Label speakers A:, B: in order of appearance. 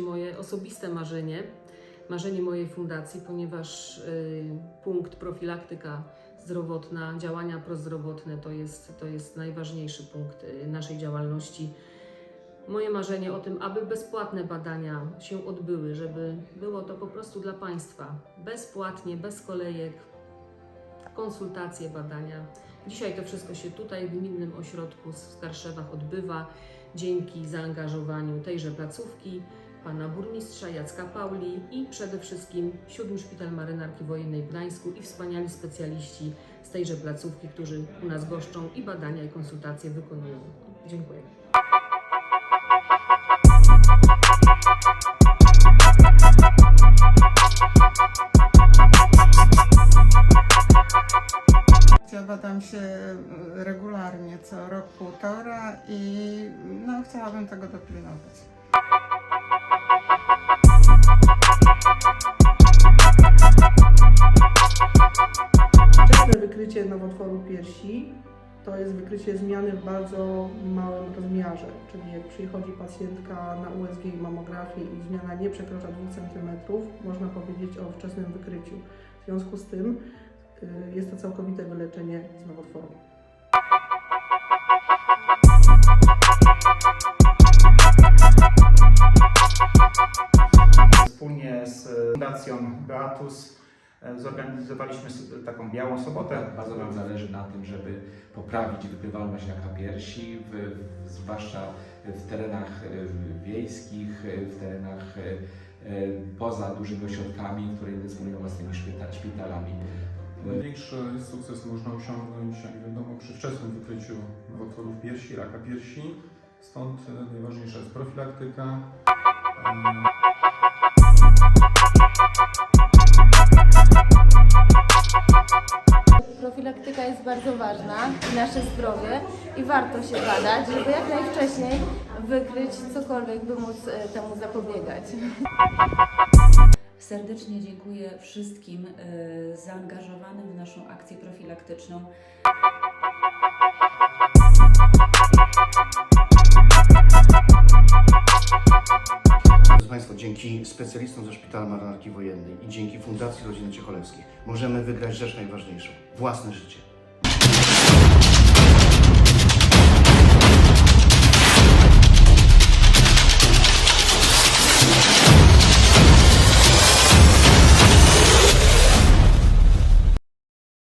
A: moje osobiste marzenie, marzenie mojej fundacji, ponieważ y, punkt profilaktyka zdrowotna, działania prozdrowotne to jest, to jest najważniejszy punkt y, naszej działalności. Moje marzenie o tym, aby bezpłatne badania się odbyły, żeby było to po prostu dla Państwa bezpłatnie, bez kolejek, konsultacje, badania. Dzisiaj to wszystko się tutaj w Gminnym Ośrodku w Starszewach odbywa dzięki zaangażowaniu tejże placówki, pana burmistrza Jacka Pauli i przede wszystkim Siódmy Szpital Marynarki Wojennej w Gdańsku i wspaniali specjaliści z tejże placówki, którzy u nas goszczą i badania i konsultacje wykonują. Dziękuję.
B: Się e, regularnie, co rok, półtora i no, chciałabym tego dopilnować.
C: Wczesne wykrycie nowotworu piersi to jest wykrycie zmiany w bardzo małym rozmiarze, czyli jak przychodzi pacjentka na USG i mamografię i zmiana nie przekracza 2 cm, można powiedzieć o wczesnym wykryciu. W związku z tym jest to całkowite wyleczenie z nowotworu.
D: Wspólnie z Fundacją Beatus e, zorganizowaliśmy taką białą sobotę.
E: Bardzo nam zależy na tym, żeby poprawić wykrywalność raka piersi, w, w, zwłaszcza w terenach e, wiejskich, e, w terenach poza dużymi ośrodkami, które nie dysponują własnymi szpita- szpitalami.
F: Największy sukces można osiągnąć, jak wiadomo, przy wczesnym wykryciu nowotworów piersi, raka piersi. Stąd e, najważniejsza jest profilaktyka. em,
G: Profilaktyka jest bardzo ważna nasze zdrowie i warto się badać, żeby jak najwcześniej wykryć cokolwiek, by móc e, temu zapobiegać.
H: Serdecznie dziękuję wszystkim e, zaangażowanym w naszą akcję profilaktyczną.
I: Drodzy Państwo, dzięki specjalistom ze Szpitala Marynarki Wojennej i dzięki Fundacji Rodziny Ciecholewskich możemy wygrać rzecz najważniejszą własne życie.